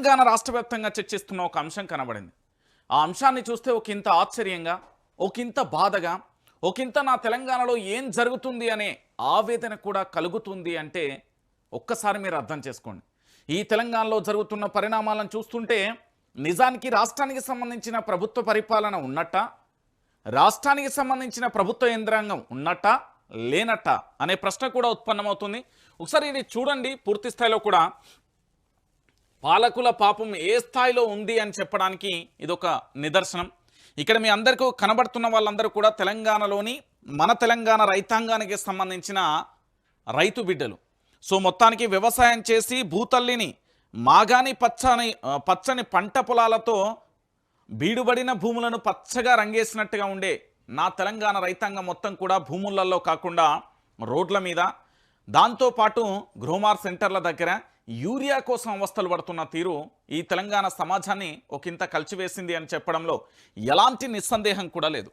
తెలంగాణ రాష్ట్ర వ్యాప్తంగా చర్చిస్తున్న ఒక అంశం కనబడింది. ఆ అంశాన్ని చూస్తే ఒకంత ఆశ్చర్యంగా ఒకంత బాధగా ఒకంత నా తెలంగాణలో ఏం జరుగుతుంది అనే ఆవేదన కూడా కలుగుతుంది అంటే ఒక్కసారి మీరు అర్థం చేసుకోండి. ఈ తెలంగాణలో జరుగుతున్న పరిణామాలను చూస్తుంటే నిజానికి రాష్ట్రానికి సంబంధించిన ప్రభుత్వ పరిపాలన ఉన్నట్ట రాష్ట్రానికి సంబంధించిన ప్రభుత్వ యంత్రాంగం ఉన్నట్ట లేనట్ట అనే ప్రశ్న కూడా ఉత్పన్నమవుతుంది. ఒకసారి ఇది చూడండి పూర్తి స్థాయిలో కూడా పాలకుల పాపం ఏ స్థాయిలో ఉంది అని చెప్పడానికి ఇదొక నిదర్శనం. ఇక్కడ మీ అందరికీ కనబడుతున్న వాళ్ళందరూ కూడా తెలంగాణలోని మన తెలంగాణ రైతాంగానికి సంబంధించిన రైతు బిడ్డలు. సో మొత్తానికి వ్యవసాయం చేసి భూతల్లిని మాగాని పచ్చని పచ్చని పంట పొలాలతో బీడుబడిన భూములను పచ్చగా రంగేసినట్టుగా ఉండే నా తెలంగాణ రైతాంగం మొత్తం కూడా భూములలో కాకుండా రోడ్ల మీద దాంతోపాటు గ్రోమార్ సెంటర్ల దగ్గర యూరియా కోసం అవస్థలు పడుతున్న తీరు ఈ తెలంగాణ సమాజాన్ని ఒకంత కలిచివేసింది అని చెప్పడంలో ఎలాంటి నిస్సందేహం కూడా లేదు.